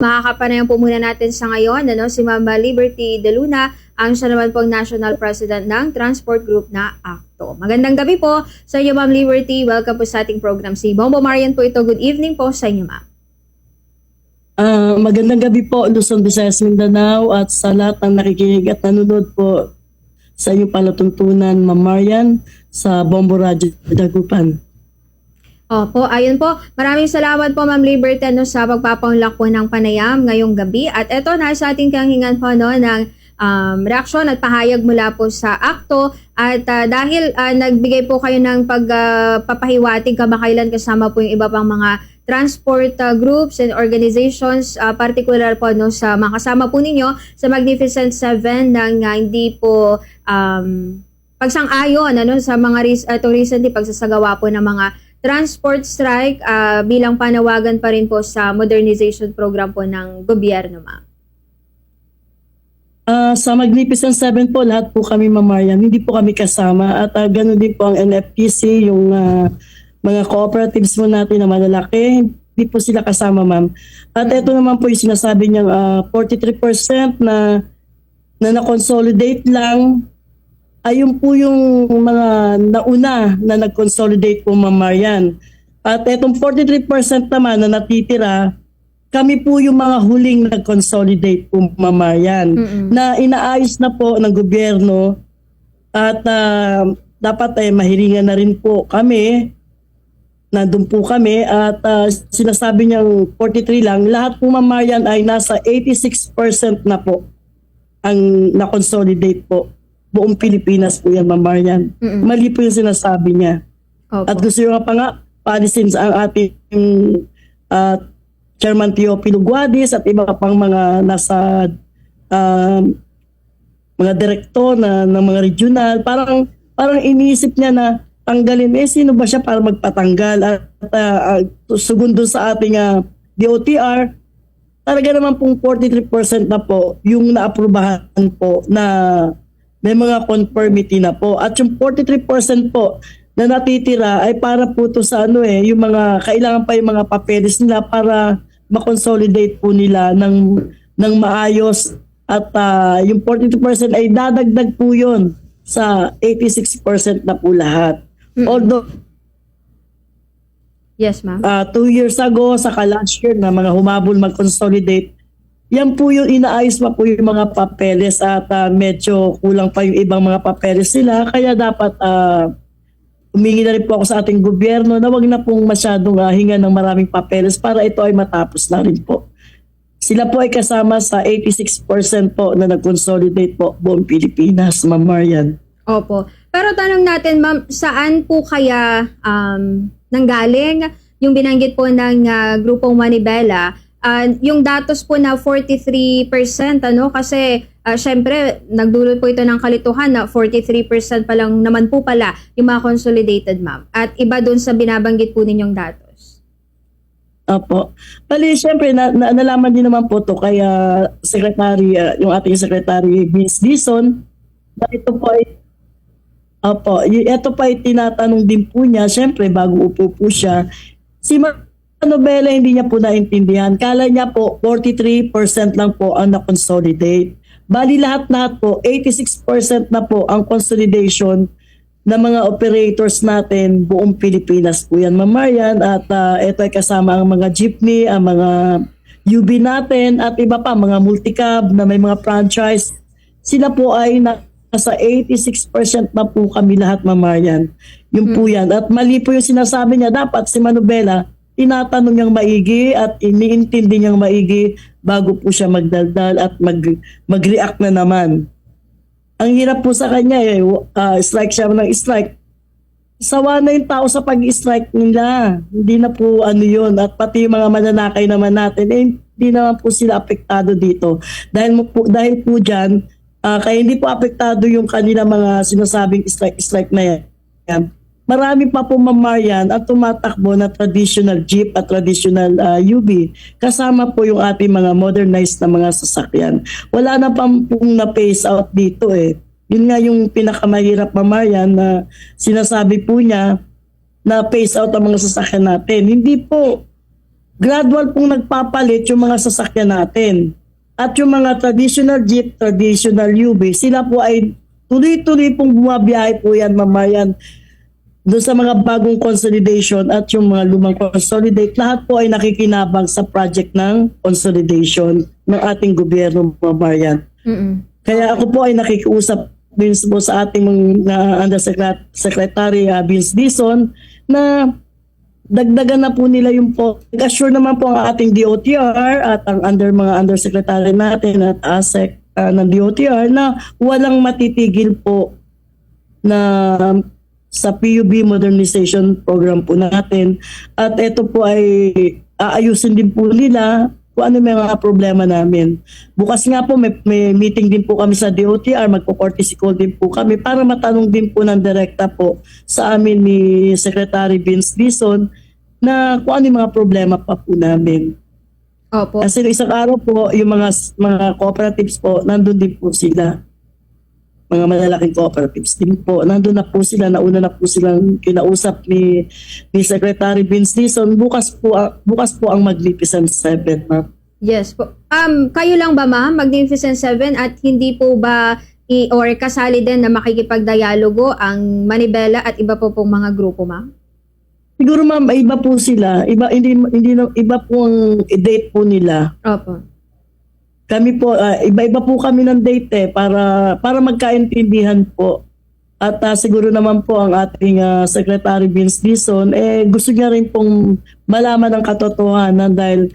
Makakapanayan po muna natin sa ngayon ano, si Mama Liberty De Luna, ang siya naman pong National President ng Transport Group na ACTO. Magandang gabi po sa inyo Ma'am Liberty. Welcome po sa ating program. Si Bombo Marian po ito. Good evening po sa inyo Ma'am. Ah, magandang gabi po Luzon, Visayas, Mindanao at sa lahat ng nakikinig at nanonood po sa inyong palatuntunan, Ma'am Marian, sa Bombo Radio Dagupan. Opo, ayun po. Maraming salamat po Ma'am Liberty no, sa pagpapaunlak po ng panayam ngayong gabi. At eto, nasa ating kahingan po no, ng um, reaksyon at pahayag mula po sa akto. At ah, dahil ah, nagbigay po kayo ng pagpapahiwatig kamakailan kasama po yung iba pang mga transport ah, groups and organizations, ah, particular po no, sa mga kasama po ninyo sa Magnificent Seven ng ah, hindi po um, pagsang-ayon ano, sa mga uh, to recently pagsasagawa po ng mga transport strike ah, bilang panawagan pa rin po sa modernization program po ng gobyerno, ma'am. Ah, sa Magnificent Seven po, lahat po kami, Ma'am Marian, hindi po kami kasama at uh, ganoon din po ang NFPC, yung ah, mga cooperatives mo natin na malalaki, hindi po sila kasama, ma'am. At ito naman po yung sinasabi niyang ah, 43% na na na-consolidate lang ayun po yung mga nauna na nag-consolidate po Ma'am Marian. At etong 43% naman na natitira, kami po yung mga huling nag-consolidate po Ma'am Marian Mm-mm. na inaayos na po ng gobyerno at ah, dapat ay mahiringan na rin po kami nandun po kami at ah, sinasabi niyang 43 lang lahat po Ma'am Marian ay nasa 86% na po ang na-consolidate po buong Pilipinas po yan Ma'am Marian Mm-mm. mali po yung sinasabi niya Opo. at gusto nyo nga pa nga paalisin sa ang ating uh, Chairman Teofilo Guadis at iba pang mga nasa um, mga direktor na ng mga regional parang parang iniisip niya na tanggalin eh sino ba siya para magpatanggal at uh, uh, sugun doon sa ating uh, DOTR talaga naman pong 43% na po yung naaprubahan po na may mga conformity na po. At yung 43% po na natitira ay para po to sa ano eh, yung mga kailangan pa yung mga papeles nila para ma-consolidate po nila ng ng maayos at ah, yung 42% ay dadagdag po yun sa 86% na po lahat. Although Yes, ma'am. uh, two years ago, saka last year na mga humabol mag-consolidate, yan po yung inaayos pa po yung mga papeles at ah, medyo kulang pa yung ibang mga papeles sila. Kaya dapat uh, humingi na rin po ako sa ating gobyerno na wag na pong masyadong ah, hinga ng maraming papeles para ito ay matapos na rin po. Sila po ay kasama sa 86% po na nag-consolidate po buong Pilipinas, Ma'am Marian. Opo. Pero tanong natin, ma'am, saan po kaya um, nanggaling yung binanggit po ng ah, grupong Manibela? Ah, yung datos po na 43%, ano? Kasi, ah, syempre, nagdulot po ito ng kalituhan na 43% pa lang naman po pala yung mga consolidated, ma'am. At iba doon sa binabanggit po ninyong datos. Opo. Bali, siyempre, na, na, nalaman din naman po to kay ah, Secretary, ah, yung ating Secretary Vince Dison, na ito po ay, opo, ito pa ay tinatanong din po niya, siyempre, bago upo po siya, si Manobela hindi niya po naintindihan. Kala niya po, 43% lang po ang na-consolidate. Bali, lahat-lahat po, 86% na po ang consolidation ng mga operators natin buong Pilipinas po yan, Ma'am Marian. At ah, ito ay kasama ang mga jeepney, ang mga UB natin at iba pa, mga multicab na may mga franchise. Sila po ay nasa 86% na po kami lahat, Ma'am Marian. Yung po yan. At mali po yung sinasabi niya, dapat si Manubela, tinatanong niyang maigi at iniintindi niyang maigi bago po siya magdaldal at mag, mag-react na naman ang hirap po sa kanya eh, ah, strike siya ng strike. Sawa na yung tao sa pag-strike nila. Hindi na po ano yun. At pati yung mga mananakay naman natin, eh, hindi naman po sila apektado dito. Dahil, mo po, dahil po dyan, ah, kaya hindi po apektado yung kanila mga sinasabing strike-strike na yan. Marami pa po mamarian at tumatakbo na traditional jeep at traditional ah, UV. Kasama po yung ating mga modernized na mga sasakyan. Wala na pang pong na-phase out dito eh. Yun nga yung pinakamahirap mamarian na sinasabi po niya na phase out ang mga sasakyan natin. Hindi po gradual pong nagpapalit yung mga sasakyan natin. At yung mga traditional jeep, traditional UV, sila po ay tuloy-tuloy pong bumabiyahe po yan, mamayan. Doon sa mga bagong consolidation at yung mga lumang consolidate, lahat po ay nakikinabang sa project ng consolidation ng ating gobyerno, mamayan. Mm-mm. Kaya ako po ay nakikiusap din po sa ating mga Undersecretary uh, Vince Dison na dagdagan na po nila yung po. Assure naman po ang ating DOTR at ang under mga undersecretary natin at ASEC uh, ng DOTR na walang matitigil po na sa PUB modernization program po natin at ito po ay aayusin din po nila kung ano may mga problema namin. Bukas nga po may, may meeting din po kami sa DOTR, magpo-courtesy call din po kami para matanong din po ng direkta po sa amin ni Secretary Vince Dison na kung ano yung mga problema pa po namin. Opo. Kasi isang araw po, yung mga mga cooperatives po, nandun din po sila. Mga malalaking cooperatives din po. Nandun na po sila, nauna na po silang kinausap ni, ni Secretary Vince Dison. Bukas po, ah, bukas po ang Magnificent Seven, ma'am. Yes po. Um, kayo lang ba ma'am, Magnificent Seven at hindi po ba i or kasali din na makikipagdialogo ang Manibela at iba po pong mga grupo ma'am? Siguro ma'am, iba po sila. Iba, hindi, hindi, iba po ang date po nila. Opo. Kami po, ah, iba-iba po kami ng date eh, para, para magkaintindihan po. At ah, siguro naman po ang ating ah, Secretary Vince Dison, eh, gusto niya rin pong malaman ang katotohanan dahil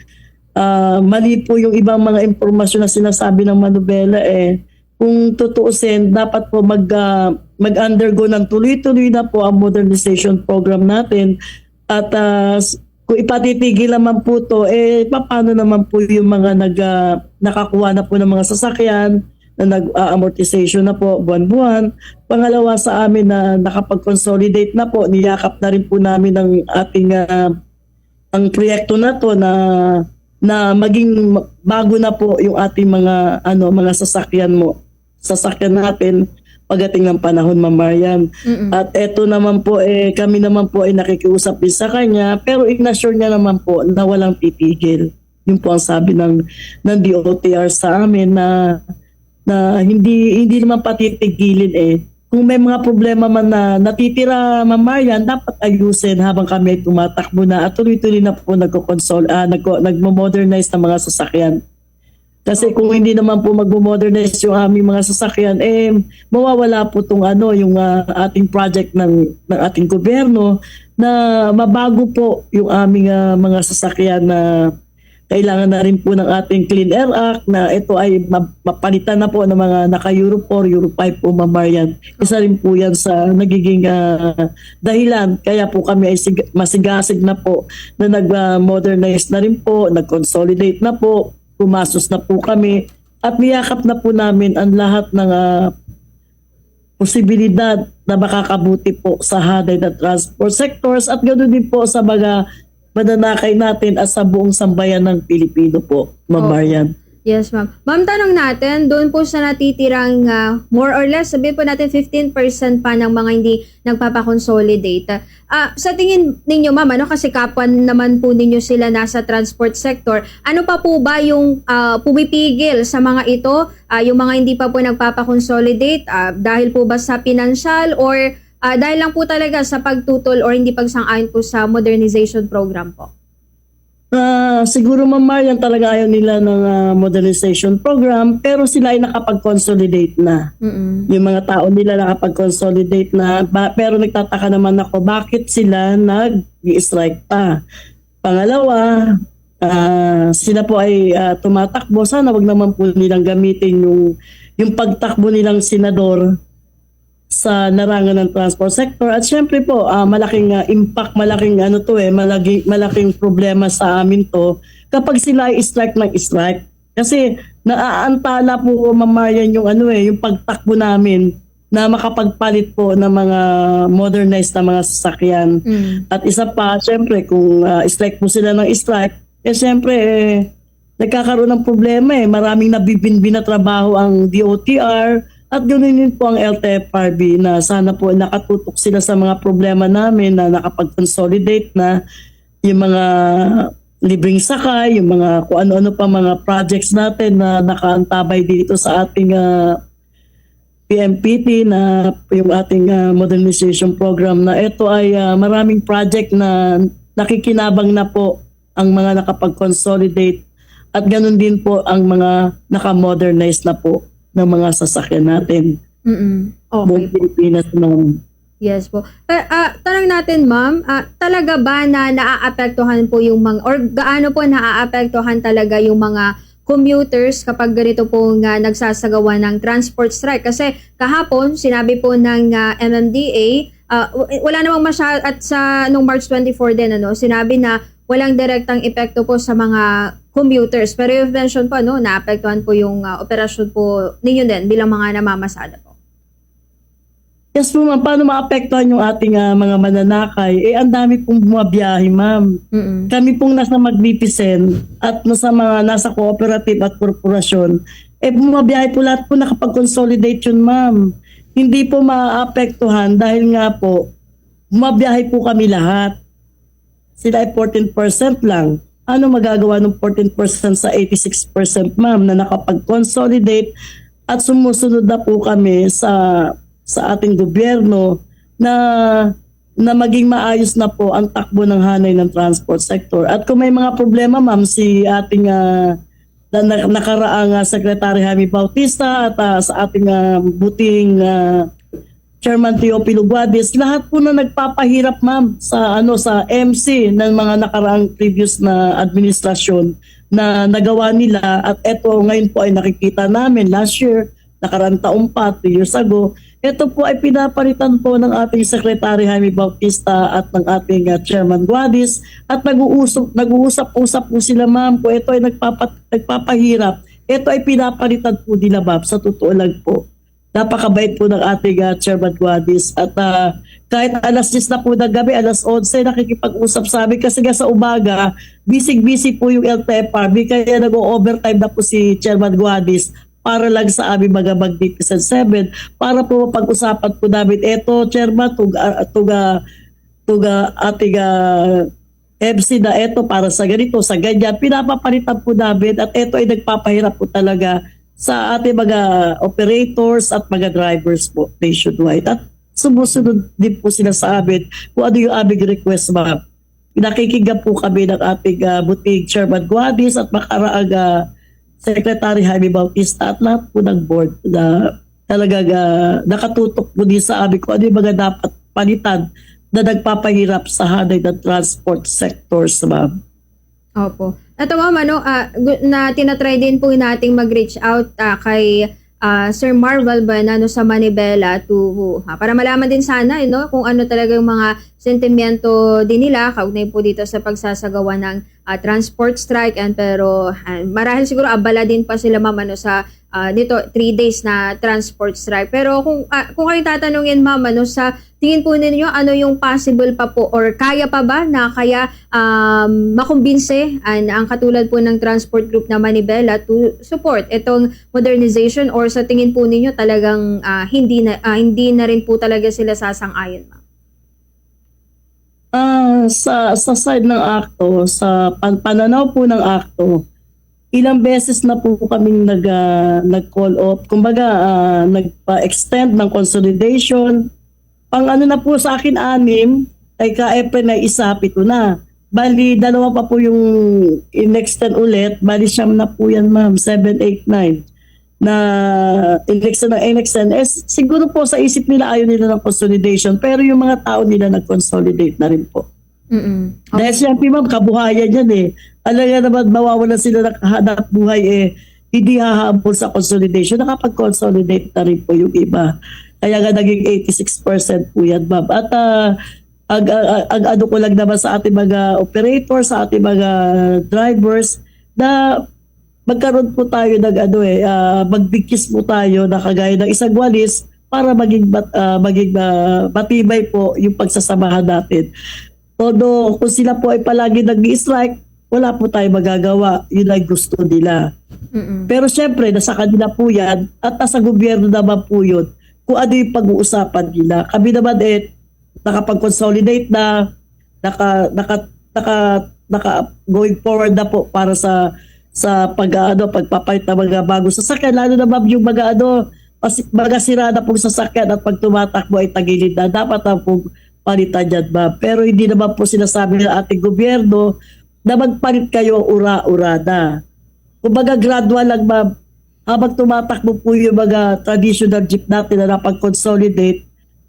ah, mali po yung ibang mga impormasyon na sinasabi ng Manubela eh. Kung tutuusin, dapat po mag, ah, mag-undergo ng tuloy-tuloy na po ang modernization program natin. At s- kung ipatitigil naman po to, eh paano naman po yung mga nag, ah, nakakuha na po ng mga sasakyan na nag-amortization na po buwan-buwan. Pangalawa sa amin na nakapag-consolidate na po, niyakap na rin po namin ang ating ah, ang proyekto na to na na maging bago na po yung ating mga ano mga sasakyan mo sasakyan natin pagdating ng panahon Ma'am Marian. Mm-mm. At eto naman po, eh, kami naman po ay nakikiusap din sa kanya, pero inassure niya naman po na walang titigil. Yun po ang sabi ng, ng DOTR sa amin na, na hindi, hindi naman patitigilin eh. Kung may mga problema man na natitira, Ma'am Marian, dapat ayusin habang kami ay tumatakbo na at tuloy-tuloy na po nagko-console, ah, nagko, nagmo-modernize ng mga sasakyan. Kasi kung hindi naman po mag-modernize yung aming mga sasakyan, eh, mawawala po itong ano, yung ah, ating project ng, ng ating gobyerno na mabago po yung aming ah, mga sasakyan na kailangan na rin po ng ating Clean Air Act na ito ay ma- mapalitan na po ng mga naka-Euro 4, Euro 5 po mamarian. Isa rin po yan sa nagiging ah, dahilan. Kaya po kami ay sig- masigasig na po na nag-modernize na rin po, nag-consolidate na po, pumasos na po kami at niyakap na po namin ang lahat ng ah, posibilidad na makakabuti po sa haday na transport sectors at ganoon din po sa mga mananakay natin at sa buong sambayan ng Pilipino po, Ma'am Oo. Marian. Yes, ma'am. Ma'am, tanong natin, doon po sa natitirang ah, more or less, sabihin po natin 15% pa ng mga hindi nagpapakonsolidate. Ah, sa tingin ninyo, ma'am, ano, kasi kapwa naman po ninyo sila nasa transport sector, ano pa po ba yung ah, pumipigil sa mga ito, Ah, yung mga hindi pa po nagpapakonsolidate, ah, dahil po ba sa financial or ah, dahil lang po talaga sa pagtutol or hindi pagsang-ayon po sa modernization program po? Ah, siguro Ma'am Marian talaga ayaw nila ng ah, modernization program pero sila ay nakapag-consolidate na. Mm-mm. yung mga tao nila nakapag-consolidate na ba, pero nagtataka naman ako bakit sila nag-strike pa. Pangalawa, ah, sila po ay ah, tumatakbo. Sana wag naman po nilang gamitin yung, yung pagtakbo nilang senador sa larangan ng transport sector at syempre po ah, malaking ah, impact malaking ano to eh malaking malaking problema sa amin to kapag sila ay strike ng strike kasi naaantala po mamayan yung ano eh yung pagtakbo namin na makapagpalit po ng mga modernized na mga sasakyan Mm. at isa pa, syempre, kung ah, strike po sila ng strike, eh syempre, eh, nagkakaroon ng problema eh. Maraming nabibinbin na trabaho ang DOTR at ganoon din po ang LTFRB na sana po nakatutok sila sa mga problema namin na nakapag-consolidate na yung mga libreng sakay, yung mga kung ano-ano pa mga projects natin na nakaantabay dito sa ating ah, PMPT na yung ating ah, modernization program na ito ay ah, maraming project na nakikinabang na po ang mga nakapag-consolidate. At ganun din po ang mga naka-modernize na po ng mga sasakyan natin. Mm-mm. Okay. Buong Pilipinas ng Yes po. Ah, tanong natin, ma'am, ah, talaga ba na naaapektuhan po yung mga, or gaano po naaapektuhan talaga yung mga commuters kapag ganito po nga nagsasagawa ng transport strike? Kasi kahapon, sinabi po ng ah, MMDA, w- wala namang masya, at sa nung March 24 din, ano, sinabi na walang direktang epekto po sa mga commuters. Pero you've mentioned po, no, naapektuhan po yung ah, operasyon po ninyo din bilang mga namamasada po. Yes po ma'am, paano maapektuhan yung ating ah, mga mananakay? Eh, ang dami pong bumabiyahe ma'am. Kami pong nasa Magnificent at nasa mga nasa cooperative at korporasyon, eh bumabiyahe po lahat po nakapag-consolidate yun ma'am. Hindi po maapektuhan dahil nga po, bumabiyahe po kami lahat. Sila ay 14% lang. Ano magagawa ng 14% sa 86% ma'am na nakapag-consolidate at sumusunod na po kami sa sa ating gobyerno na na maging maayos na po ang takbo ng hanay ng transport sector. At kung may mga problema, ma'am, si ating ah, na, na- nakaraang ah, Secretary Jaime Bautista at ah, sa ating ah, buting ah, Chairman Teopilo Guadis, lahat po na nagpapahirap ma'am sa ano sa MC ng mga nakaraang previous na administrasyon na nagawa nila at eto ngayon po ay nakikita namin last year, nakaraang taon pa, two years ago, ito po ay pinapalitan po ng ating Secretary Jaime Bautista at ng ating uh, Chairman Guadis at nag-uusap, nag-uusap-usap po sila ma'am kung ito ay nagpapa, nagpapahirap. Ito ay pinapalitan po nila ma'am sa totoo lang po. Napakabait po ng ating uh, Chairman Guadis. At uh, kahit alas 10 na po ng gabi, alas 11 nakikipag-usap sa amin. Kasi nga sa umaga, busy-busy po yung LTFRB kaya nag-overtime na po si Chairman Guadis para lang sa aming mga Magnificent 7 para po pag-usapan po namin. Eto chairman tuga tuga tuga ating ah, MC na eto para sa ganito sa ganyan. Pinapapalitan po namin at eto ay nagpapahirap po talaga sa ating mga operators at mga drivers po nationwide at sumusunod din po sila sa amin kung ano yung aming request ma'am nakikinggan po kami ng ating uh, buting Chairman Guadis at makaraang ah, Secretary Jaime Bautista at lahat po ng board na talagang ah, nakatutok po din sa amin kung ano yung mga dapat palitan na nagpapahirap sa hanay ng transport sectors, ma'am. Opo. Ito ma'am, ano, gu- na tinatry din po nating mag-reach out ah, kay ah, Sir Marvel Banano sa Manibela to ah, para malaman din sana you know, kung ano talaga yung mga sentimiento din nila kaugnay po dito sa pagsasagawa ng ah, transport strike and pero ah, marahil siguro abala din pa sila ma'am ano, sa ah, dito three days na transport strike. Pero kung ah, kung kayo tatanungin ma'am ano, sa tingin po ninyo ano yung possible pa po or kaya pa ba na kaya um, makumbinse an ang katulad po ng transport group na Manibela to support itong modernization or sa tingin po ninyo talagang ah, hindi na ah, hindi na rin po talaga sila sasang-ayon ma'am. Ah, sa sa side ng akto, sa pan- pananaw po ng akto, ilang beses na po kaming nag ah, nag-call off. Kumbaga, ah, nagpa-extend ng consolidation. Pang ano na po sa akin anim, ay ka-April na isa, pito na. Bali, dalawa pa po yung in-extend ulit. Bali, siyam na po yan, ma'am. 7, 8, 9 na in-extend ng in-extend. Eh, siguro po sa isip nila ayaw nila ng consolidation. Pero yung mga tao nila nag-consolidate na rin po. Mm. Dahil siyempre ma'am, kabuhayan yan eh. Alam nga naman, mawawalan sila ng kahanap buhay eh. Hindi hahabol sa consolidation. Nakapag-consolidate na rin po yung iba. Kaya nga naging 86% po yan, ma'am. At ah, ag, ag, ag- ano ko lang naman sa ating mga operators, sa ating mga drivers, na magkaroon po tayo ng ano eh, ah, magbigkis po tayo na kagaya ng isang walis para maging, bat, ah, maging ah, matibay po yung pagsasamahan natin. Todo kung sila po ay palagi nag-strike, wala po tayo magagawa. Yun ay gusto nila. Mm. Pero syempre, nasa kanila po yan at nasa gobyerno naman po yun kung ano yung pag-uusapan nila. Kami naman eh, nakapag-consolidate na, naka, naka, naka, naka going forward na po para sa sa pag ano pagpapalit ng mga bagong sasakyan. Lalo na ma'am yung mga ano mga sira na pong sasakyan at pag tumatakbo ay tagilid na. Dapat na pong palitan yan ma'am. Pero hindi naman po sinasabi ng ating gobyerno na magpalit kayo ura-urada kumbaga gradual lang ma'am habang tumatakbo po yung mga traditional jeep natin na napag-consolidate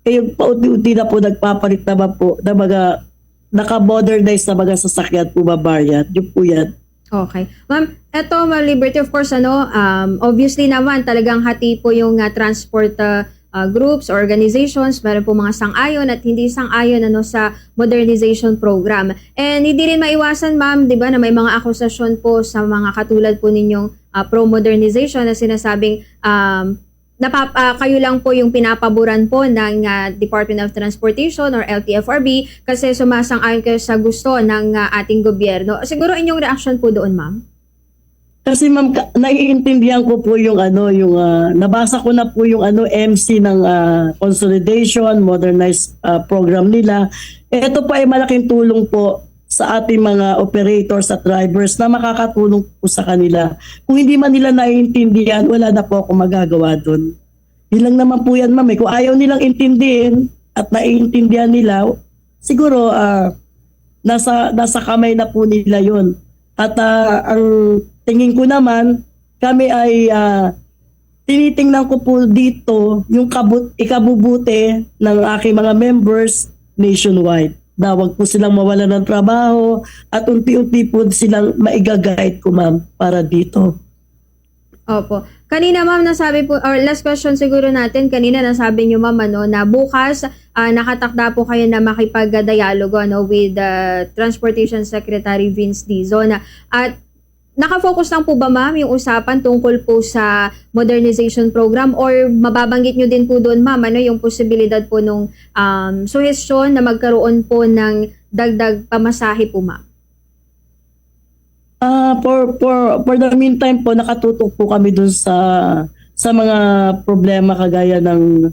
eh yung paunti-unti na po nagpapalit naman po ng mga naka-modernize na mga sasakyan po mabaryan. Yun po yan. Okay. Ma'am, eto, Ma'am Liberty, of course, ano, um, obviously naman, talagang hati po yung uh, transport uh, uh, groups, organizations, meron po mga sang-ayon at hindi sang-ayon ano, sa modernization program. And hindi rin maiwasan, ma'am, di ba, na may mga akusasyon po sa mga katulad po ninyong uh, pro-modernization na sinasabing um, napap ah, kayo lang po yung pinapaboran po ng ah, Department of Transportation or LTFRB kasi sumasang-ayon kayo sa gusto ng ah, ating gobyerno. Siguro inyong reaction po doon, ma'am? Kasi ma'am, naiintindihan ko po yung ano, yung ah, nabasa ko na po yung ano MC ng ah, consolidation, modernized ah, program nila. Ito pa ay malaking tulong po sa ating mga operators at drivers na makakatulong po sa kanila. Kung hindi man nila naiintindihan, wala na po ako magagawa doon. Yun lang naman po yan, ma'am. eh. Kung ayaw nilang intindihin at naiintindihan nila, siguro ah, nasa nasa kamay na po nila yon. At ah, ang tingin ko naman, kami ay ah, tinitingnan ko po dito yung kabut ikabubuti ng aking mga members nationwide. Na wag po silang mawala ng trabaho at unti-unti po silang maigagayad ko ma'am para dito. Opo. Kanina ma'am nasabi po, or last question siguro natin, kanina nasabi niyo ma'am ano, na bukas ah, nakatakda po kayo na makipag-dialogo ano, with the Transportation Secretary Vince Dizon. At nakafocus lang po ba ma'am yung usapan tungkol po sa modernization program or mababanggit nyo din po doon ma'am ano yung posibilidad po nung um, suhestyon na magkaroon po ng dagdag pamasahe po ma'am? Ah, for for for the meantime po nakatutok po kami dun sa sa mga problema kagaya ng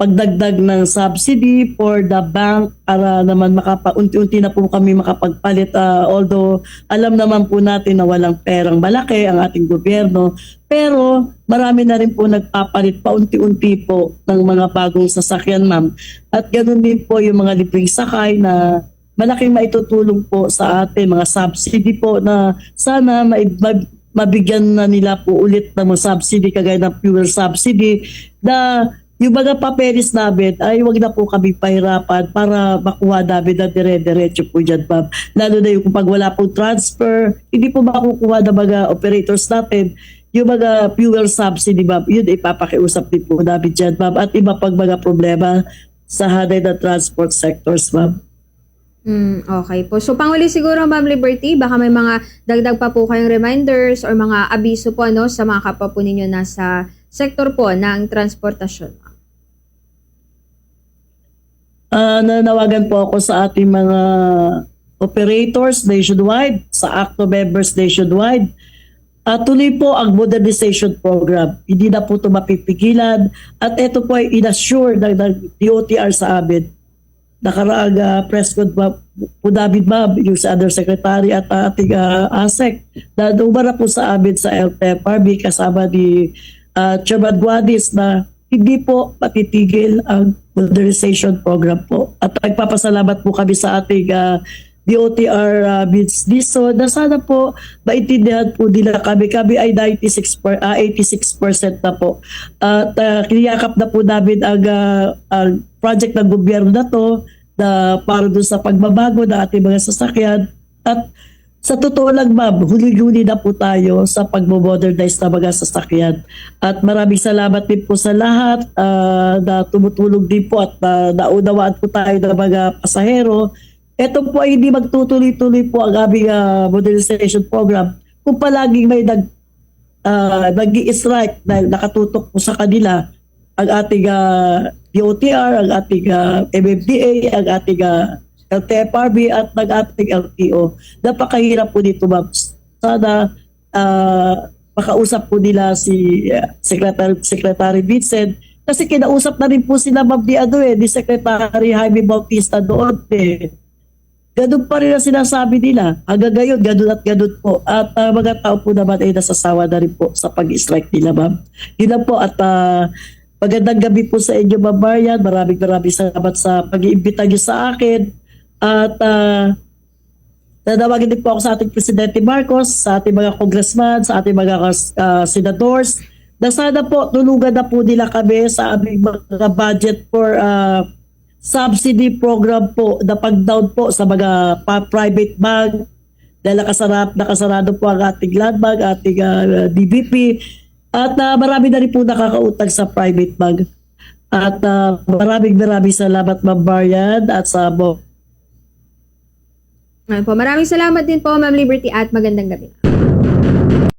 pagdagdag ng subsidy for the bank para naman makapaunti-unti na po kami makapagpalit Ah, although alam naman po natin na walang perang malaki ang ating gobyerno pero marami na rin po nagpapalit paunti-unti po ng mga bagong sasakyan ma'am. At ganoon din po yung mga libreng sakay na malaking maitutulong po sa atin mga subsidy po na sana mabigyan na nila po ulit ng mga subsidy kagaya ng fuel subsidy na yung mga papeles namin ay wag na po kami pahirapan para makuha namin na dire-diretso po dyan, ma'am. Lalo na yung pag wala pong transfer, hindi po makukuha ng mga operators natin yung mga fuel subsidy, ma'am. Yun ipapakiusap din po namin dyan, ma'am. At iba pag mga problema sa hanay na transport sectors, ma'am. Mm, okay po. So, panguli siguro, Ma'am Liberty, baka may mga dagdag pa po kayong reminders or mga abiso po ano, sa mga kapwa po ninyo nasa sektor po ng transportasyon. Ah, nanawagan po ako sa ating mga operators nationwide, sa ACTO members nationwide. At tuloy po ang modernization program. Hindi na po ito mapipigilan. At ito po ay inassure ng, ng DOTR sa amin. Nakaraang ah, press con po David Mab, yung sa Undersecretary at ating ah, ASEC, na dumara po sa amin sa LTFRB kasama ni ah, Chairman Guadis na hindi po matitigil ang modernization program po. At nagpapasalamat po kami sa ating uh, DOTR uh, Vince Dizon na sana po maintindihan po nila kami. Kami ay 96 per, ah, 86% na po. At uh, kiniyakap na po namin ang, ah, ang project ng gobyerno na to na para doon sa pagbabago ng ating mga sasakyan. At sa totoo lang ma'am, huli-huli na po tayo sa pagmo-modernize na mga sasakyan. At maraming salamat din po sa lahat ah, na tumutulong din po at na naunawaan po tayo ng mga pasahero. Ito po ay hindi magtutuloy-tuloy po ang aming ah, modernization program kung palaging may nag, uh, nag-i-strike na nakatutok po sa kanila ang ating ah, DOTR, ang ating ah, MMDA, ang ating ah, LTFRB at ng ating LTO. Napakahirap po dito, ma'am. Sana ah, makausap po nila si ah, Secretary, Secretary Vincent kasi kinausap na rin po sila ma'am di ano eh, ni Secretary Jaime Bautista doon eh. ganun pa rin ang sinasabi nila. Hanggang ngayon, ganun at ganun po. At ah, mga tao po naman ay nasasawa na rin po sa pag-strike nila, ma'am. Yun po. At ah, magandang gabi po sa inyo, Ma'am Marian. Maraming maraming salamat sa pag-iimbita niyo sa akin. At uh, Nanawagin din po ako sa ating Presidente Marcos, sa ating mga congressman, sa ating mga uh, senators, na sana po tulugan na po nila kami sa aming mga budget for uh, subsidy program po. Na pag-down po sa mga private bank. Dahil nakasarap, nakasarado po ang ating land bank, ating uh, DBP at uh, marami na rin po nakakautang sa private bank. At uh, maraming maraming salamat Ma'am Marian at sa mo Ayan po. Maraming salamat din po, Ma'am Liberty, at magandang gabi.